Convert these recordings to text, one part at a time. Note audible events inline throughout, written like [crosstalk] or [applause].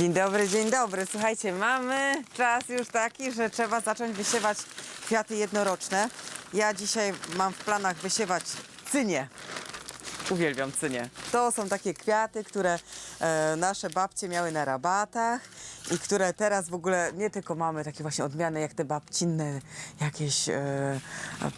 Dzień dobry, dzień dobry. Słuchajcie, mamy czas już taki, że trzeba zacząć wysiewać kwiaty jednoroczne. Ja dzisiaj mam w planach wysiewać cynie. Uwielbiam cynie. To są takie kwiaty, które e, nasze babcie miały na rabatach i które teraz w ogóle nie tylko mamy takie właśnie odmiany jak te babcinne, jakieś e,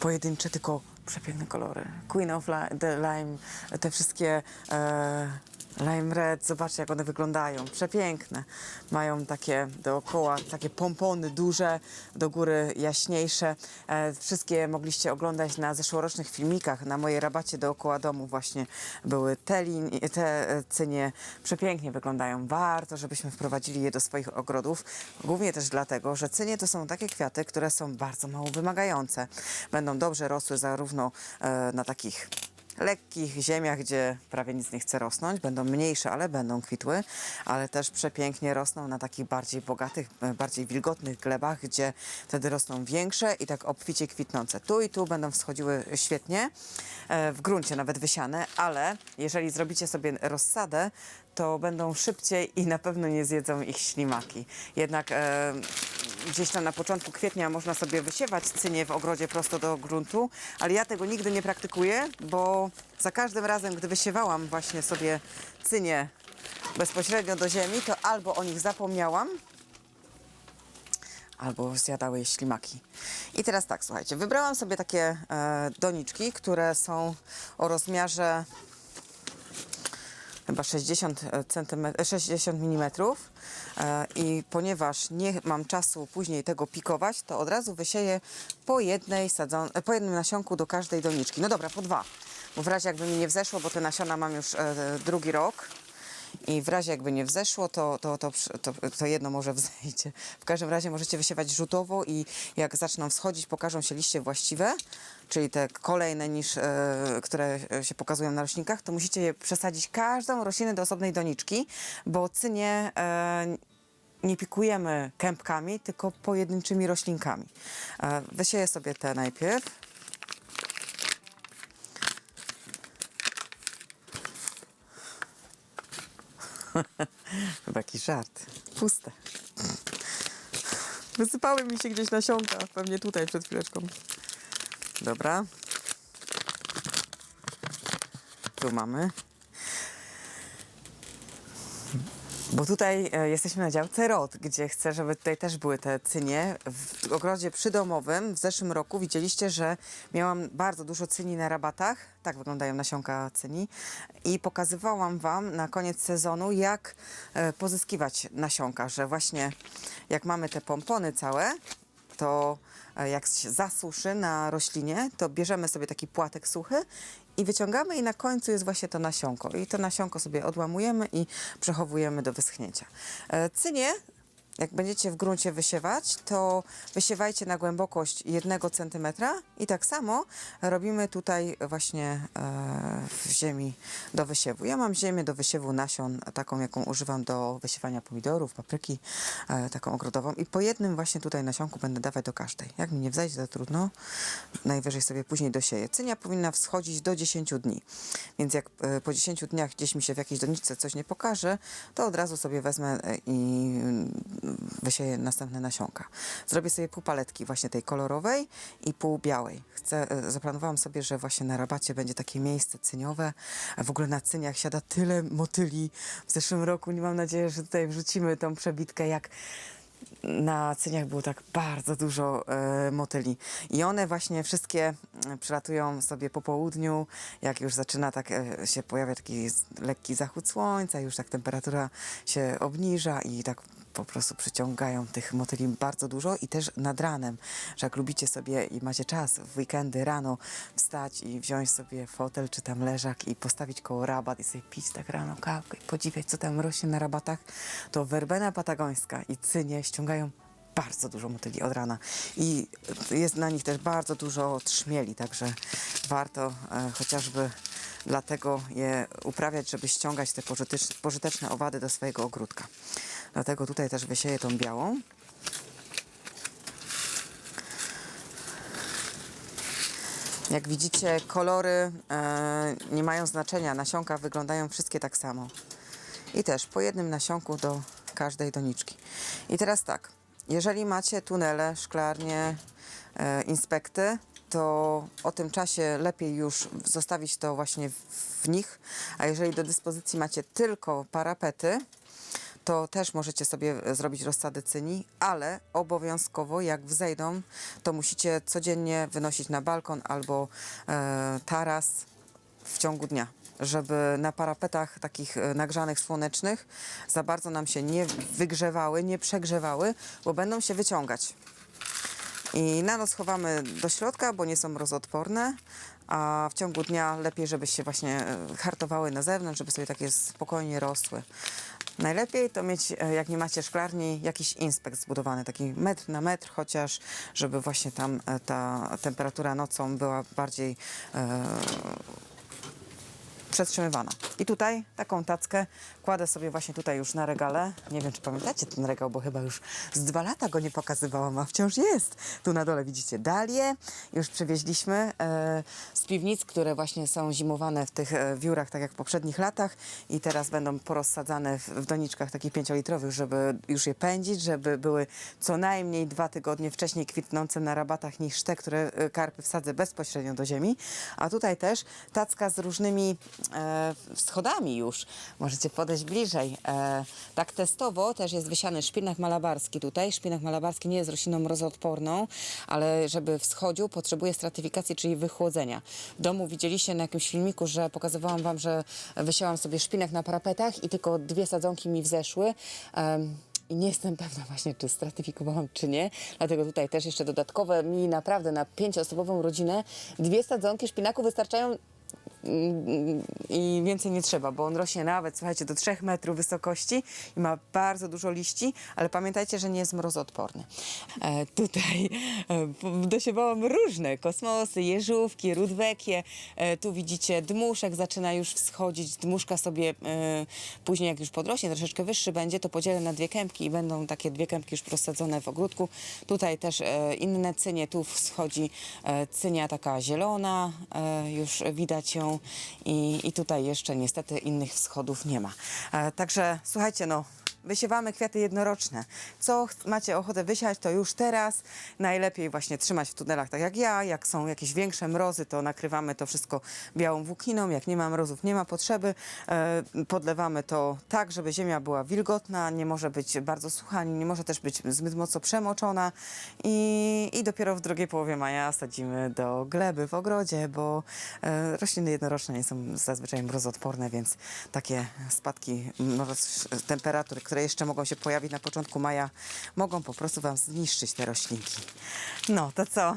pojedyncze, tylko przepiękne kolory. Queen of Lime, te wszystkie e, Lime Red, zobaczcie jak one wyglądają, przepiękne. Mają takie dookoła, takie pompony duże, do góry jaśniejsze. E, wszystkie mogliście oglądać na zeszłorocznych filmikach, na mojej rabacie dookoła domu właśnie były te, lin- te cynie, przepięknie wyglądają. Warto, żebyśmy wprowadzili je do swoich ogrodów, głównie też dlatego, że cynie to są takie kwiaty, które są bardzo mało wymagające. Będą dobrze rosły zarówno e, na takich lekkich ziemiach, gdzie prawie nic nie chce rosnąć. Będą mniejsze, ale będą kwitły, ale też przepięknie rosną na takich bardziej bogatych, e, bardziej wilgotnych glebach, gdzie wtedy rosną większe i tak obficie kwitnące. Tu i tu będą wschodziły świetnie, e, w gruncie nawet wysiane, ale jeżeli zrobicie sobie rozsadę, to będą szybciej i na pewno nie zjedzą ich ślimaki. Jednak e, gdzieś tam na początku kwietnia można sobie wysiewać cynie w ogrodzie prosto do gruntu, ale ja tego nigdy nie praktykuję, bo za każdym razem, gdy wysiewałam właśnie sobie cynie bezpośrednio do ziemi, to albo o nich zapomniałam, albo zjadały je ślimaki. I teraz tak, słuchajcie, wybrałam sobie takie e, doniczki, które są o rozmiarze chyba 60 cm, 60 mm i ponieważ nie mam czasu później tego pikować, to od razu wysieję po jednej sadzon, e, po jednym nasionku do każdej doniczki. No dobra, po dwa, bo w razie jakby mi nie wzeszło, bo te nasiona mam już e, drugi rok, i w razie jakby nie wzeszło, to, to, to, to, to jedno może [laughs] wzejdzie. W każdym razie możecie wysiewać rzutowo i jak zaczną wschodzić, pokażą się liście właściwe, czyli te kolejne niż, e, które się pokazują na roślinkach, to musicie je przesadzić każdą roślinę do osobnej doniczki, bo cynie e, nie pikujemy kępkami, tylko pojedynczymi roślinkami. E, wysieję sobie te najpierw. [laughs] Chyba jakiś żart. Puste. Wysypały mi się gdzieś nasionka. Pewnie tutaj przed chwileczką. Dobra. Tu mamy. Bo tutaj e, jesteśmy na działce ROT, gdzie chcę, żeby tutaj też były te cynie. W ogrodzie przydomowym w zeszłym roku widzieliście, że miałam bardzo dużo cyni na rabatach. Tak wyglądają nasionka cyni. I pokazywałam Wam na koniec sezonu, jak e, pozyskiwać nasionka, że właśnie jak mamy te pompony całe, to e, jak się zasuszy na roślinie, to bierzemy sobie taki płatek suchy i wyciągamy i na końcu jest właśnie to nasionko. I to nasionko sobie odłamujemy i przechowujemy do wyschnięcia. E, Cynie, jak będziecie w gruncie wysiewać, to wysiewajcie na głębokość 1 cm i tak samo robimy tutaj właśnie e, w ziemi do wysiewu. Ja mam ziemię do wysiewu nasion, taką jaką używam do wysiewania pomidorów, papryki, e, taką ogrodową i po jednym właśnie tutaj nasionku będę dawać do każdej. Jak mi nie wzejdzie, to trudno. Najwyżej sobie później dosieję. Cynia powinna wschodzić do 10 dni, więc jak e, po 10 dniach gdzieś mi się w jakiejś doniczce coś nie pokaże, to od razu sobie wezmę i wysieję następne nasionka. Zrobię sobie pół paletki właśnie tej kolorowej i pół białej. Chcę, e, zaplanowałam sobie, że właśnie na rabacie będzie takie miejsce cyniowe. A W ogóle na cyniach siada tyle motyli. W zeszłym roku nie mam nadzieję, że tutaj wrzucimy tą przebitkę, jak na cyniach było tak bardzo dużo e, motyli. I one właśnie wszystkie e, przylatują sobie po południu, jak już zaczyna tak e, się pojawia taki lekki zachód słońca, już tak temperatura się obniża i tak po prostu przyciągają tych motyli bardzo dużo i też nad ranem, że jak lubicie sobie i macie czas w weekendy rano wstać i wziąć sobie fotel czy tam leżak i postawić koło rabat i sobie pić tak rano kawkę i podziwiać co tam rośnie na rabatach, to werbena patagońska i cynie ściągają bardzo dużo motyli od rana i jest na nich też bardzo dużo trzmieli, także warto e, chociażby dlatego je uprawiać, żeby ściągać te pożyteczne, owady do swojego ogródka. Dlatego tutaj też wysieję tą białą. Jak widzicie, kolory e, nie mają znaczenia. Nasionka wyglądają wszystkie tak samo. I też po jednym nasionku do każdej doniczki. I teraz tak, jeżeli macie tunele, szklarnie, e, inspekty, to o tym czasie lepiej już zostawić to właśnie w, w nich, a jeżeli do dyspozycji macie tylko parapety, to też możecie sobie e, zrobić rozsady cyni, ale obowiązkowo jak wzejdą, to musicie codziennie wynosić na balkon albo e, taras w ciągu dnia, żeby na parapetach takich e, nagrzanych słonecznych za bardzo nam się nie wygrzewały, nie przegrzewały, bo będą się wyciągać. I na noc chowamy do środka, bo nie są mrozoodporne, a w ciągu dnia lepiej, żeby się właśnie e, hartowały na zewnątrz, żeby sobie takie spokojnie rosły. Najlepiej to mieć, e, jak nie macie szklarni, jakiś inspekt zbudowany, taki metr na metr chociaż, żeby właśnie tam e, ta temperatura nocą była bardziej e, przetrzymywana. I tutaj taką tackę kładę sobie właśnie tutaj już na regale. Nie wiem, czy pamiętacie ten regał, bo chyba już z dwa lata go nie pokazywałam, a wciąż jest. Tu na dole widzicie dalie. Już przywieźliśmy e, z piwnic, które właśnie są zimowane w tych e, wiórach, tak jak w poprzednich latach. I teraz będą porozsadzane w, w doniczkach takich pięciolitrowych, żeby już je pędzić, żeby były co najmniej dwa tygodnie wcześniej kwitnące na rabatach niż te, które e, karpy wsadzę bezpośrednio do ziemi. A tutaj też tacka z różnymi e, wschodami już. Możecie podejść bliżej. E, tak testowo też jest wysiany szpinak malabarski tutaj. Szpinak malabarski nie jest rośliną mrozoodporną, ale żeby wschodził, potrzebuje stratyfikacji, czyli wychłodzenia. W domu widzieliście na jakimś filmiku, że pokazywałam wam, że wysiałam sobie szpinak na parapetach i tylko dwie sadzonki mi wzeszły. I nie jestem pewna właśnie, czy stratyfikowałam, czy nie. Dlatego tutaj też jeszcze dodatkowe mi naprawdę na pięcioosobową rodzinę dwie sadzonki szpinaku wystarczają i więcej nie trzeba, bo on rośnie nawet, słuchajcie, do 3 metrów wysokości i ma bardzo dużo liści, ale pamiętajcie, że nie jest mrozoodporny. E, tutaj e, dosiewałam różne kosmosy, jeżówki, rudwekie. E, tu widzicie dmuszek zaczyna już wschodzić. Dmuszka sobie e, później, jak już podrośnie, troszeczkę wyższy będzie, to podzielę na dwie kępki i będą takie dwie kępki już rozsadzone w ogródku. Tutaj też e, inne cynie, tu wschodzi e, cynia taka zielona, e, już widać ją i, i tutaj jeszcze niestety innych wschodów nie ma. E, także słuchajcie, no wysiewamy kwiaty jednoroczne. Co macie ochotę wysiać, to już teraz. Najlepiej właśnie trzymać w tunelach tak jak ja. Jak są jakieś większe mrozy, to nakrywamy to wszystko białą włókiną. Jak nie ma mrozów, nie ma potrzeby. E, podlewamy to tak, żeby ziemia była wilgotna, nie może być bardzo sucha, nie może też być zbyt mocno przemoczona. I, i dopiero w drugiej połowie maja sadzimy do gleby w ogrodzie, bo e, rośliny jednoroczne nie są zazwyczaj mrozoodporne, więc takie spadki temperatur, które jeszcze mogą się pojawić na początku maja, mogą po prostu Wam zniszczyć te roślinki. No, to co?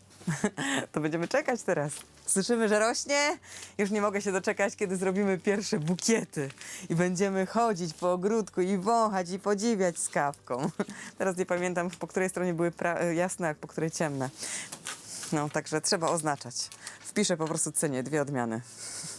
[laughs] to będziemy czekać teraz. Słyszymy, że rośnie? Już nie mogę się doczekać, kiedy zrobimy pierwsze bukiety i będziemy chodzić po ogródku i wąchać i podziwiać z kawką. [laughs] Teraz nie pamiętam, po której stronie były jasne, a po której ciemne. No, także trzeba oznaczać. Wpiszę po prostu cenie, dwie odmiany. [laughs]